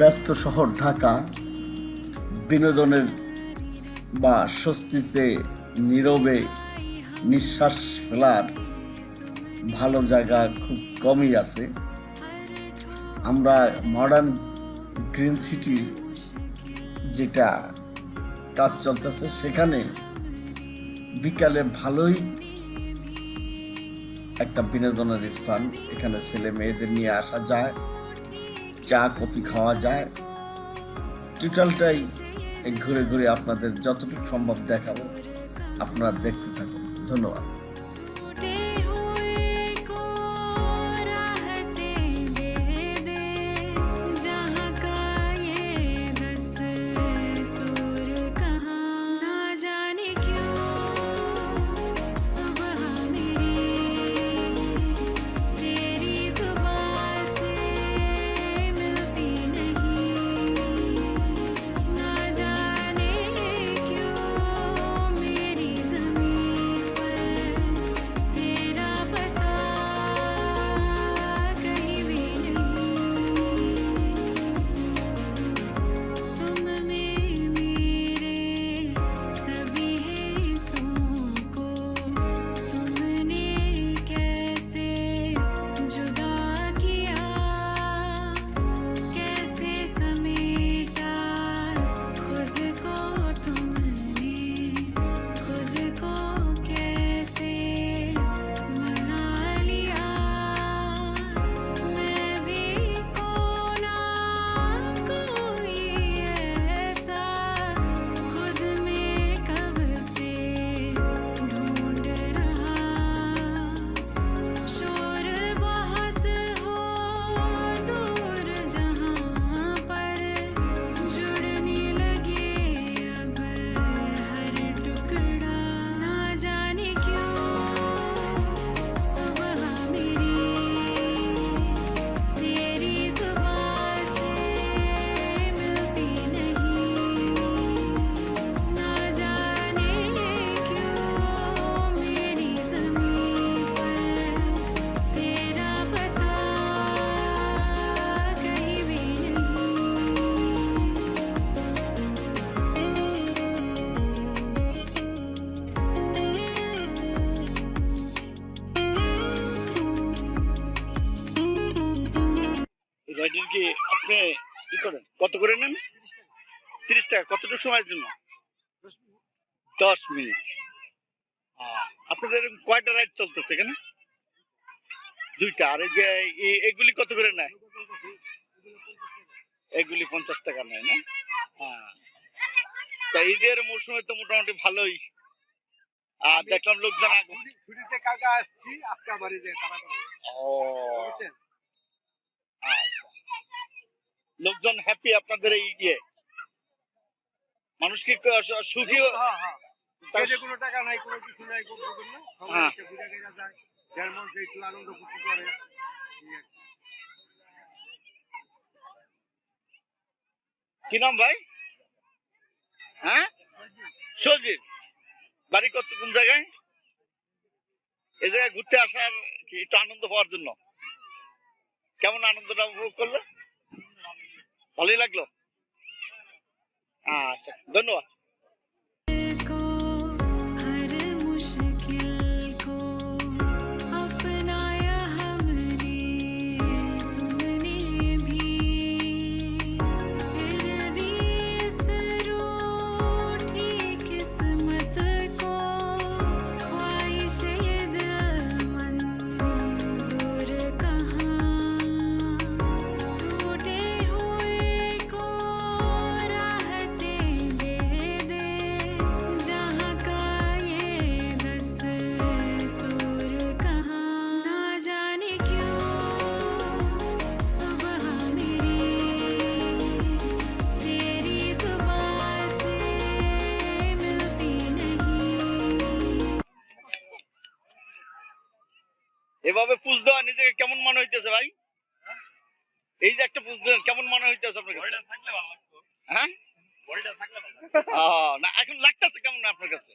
ব্যস্ত শহর ঢাকা, বিনোদনের বা স্বস্তিতে নীরবে নিঃশ্বাস ফেলার ভালো জায়গা খুব কমই আছে। আমরা মডার্ন গ্রিন সিটি যেটা কাজ চলতেছে, সেখানে বিকালে ভালোই একটা বিনোদনের স্থান। এখানে ছেলে মেয়েদের নিয়ে আসা যায়। চা কফি খাওয়া যায়। টোটালটাই ঘুরে ঘুরে আপনাদের যতটুকু সম্ভব দেখাবো। আপনারা দেখতে থাকুন। ধন্যবাদ। কি আপনি কি করেন কত করে নেন? তিরিশ টাকা কতটুকু সময়ের জন্য? দশ মিনিট। আপনাদের এরকম কয়টা রাইড চলতেছে এখানে? দুইটা আর এই যে এগুলি কত করে নেয়? এগুলি পঞ্চাশ টাকা নেয় না? হ্যাঁ তা ঈদের মৌসুমে তো মোটামুটি ভালোই। আর দেখলাম লোকজন ছুটিতে আসছি আজকে ও। লোকজন হ্যাপি আপনাদের এই ইয়ে। মানুষ কি সুখী হ্যাঁ হ্যাঁ। পেটে কোনো টাকা নাই কোনো কিছু নাই কোনো কিছু না সবাই হ্যাঁ। যায়। আনন্দ কি। নাম ভাই? হ্যাঁ? সজিব। বাড়ি কত কোন জায়গায়? এই জায়গায় ঘুরতে আসার একটু আনন্দ পাওয়ার জন্য। কেমন আনন্দটা উপভোগ করলে ভালোই লাগল? আচ্ছা ধন্যবাদ। এভাবে পুজ দেওয়া নিজেকে কেমন মনে হইতেছে ভাই? এই যে একটা পুজ দেওয়া কেমন মনে হইতেছে আপনার কাছে? হ্যাঁ? না এখন লাগতেছে কেমন আপনার কাছে?